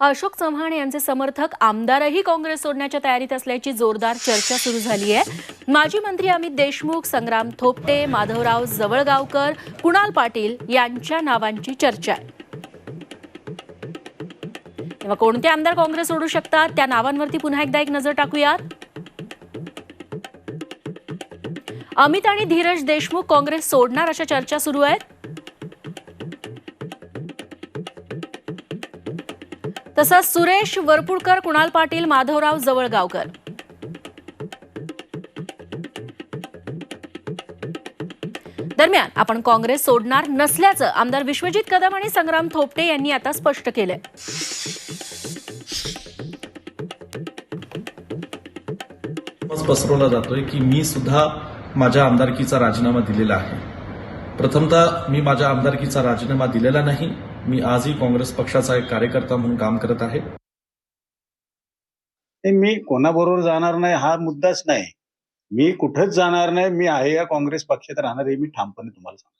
अशोक चव्हाण यांचे समर्थक आमदारही काँग्रेस सोडण्याच्या तयारीत असल्याची जोरदार चर्चा सुरू झाली आहे माजी मंत्री अमित देशमुख संग्राम थोपटे माधवराव जवळगावकर कुणाल पाटील यांच्या नावांची चर्चा आहे. तेव्हा कोणते आमदार काँग्रेस सोडू शकतात? त्या नावांवरती पुन्हा एकदा एक नजर टाकूयात. अमित आणि धीरज देशमुख काँग्रेस सोडणार अशा चर्चा सुरू आहेत. तसंच सुरेश वरपुडकर कुणाल पाटील माधवराव जवळगावकर. दरम्यान आपण काँग्रेस सोडणार नसल्याचं आमदार विश्वजित कदम आणि संग्राम थोपटे यांनी आता स्पष्ट केलंय. पसरवला जातोय की मी सुद्धा माझ्या आमदारकीचा राजीनामा दिलेला आहे. प्रथमतः मी माझ्या आमदारकीचा राजीनामा दिलेला नाही. मी आजही काँग्रेस पक्षाचा एक कार्यकर्ता म्हणून काम करत आहे. मी कोणाबरोबर जाणार नाही हा मुद्दाच नाही. मी कुठंच जाणार नाही मी आहे या काँग्रेस पक्षात राहणार हे मी ठामपणे तुम्हाला सांगतो.